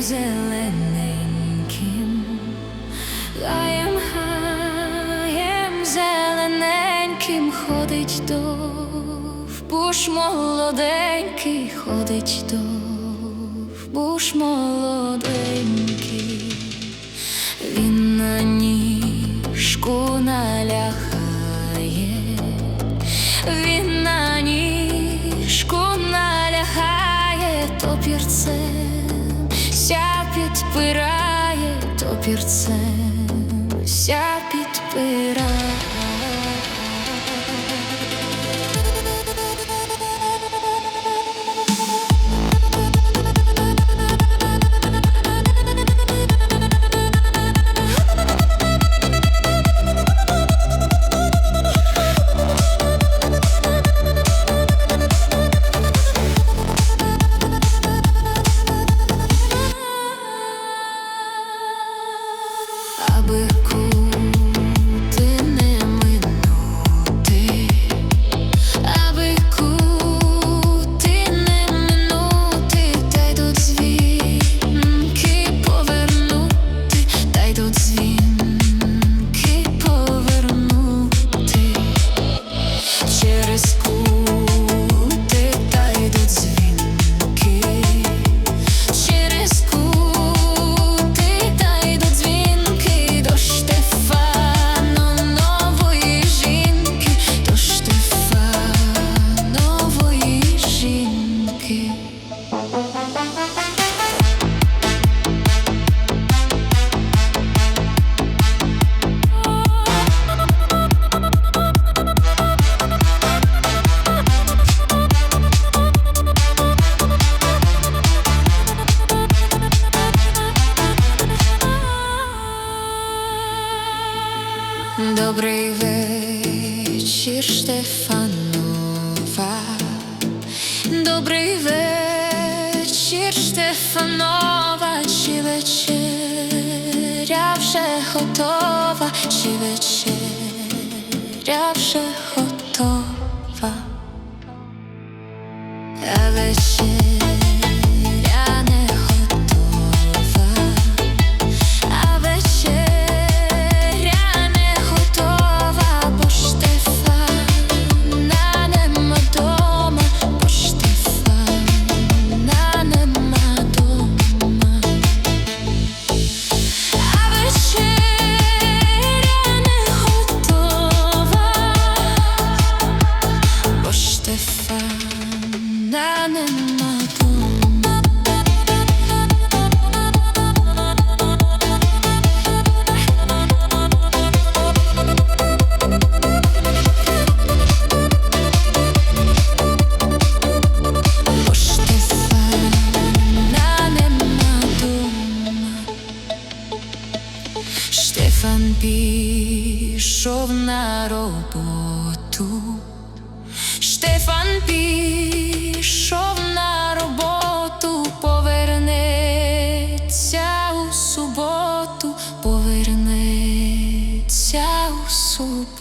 Гаєм, Зелененьким ходить довбуш молоденький, ходить довбуш молоденький, він на ніжку налягає, він на ніжку налягає, топірцем ся підпирає, топірцем ся підпирає. escuro. Добрий вечір, Штефанова. Добрий вечір, Штефанова. Чи вечеря вже готова? Чи вечеря вже готова? Штефан пішов на роботу. Штефан пішов So.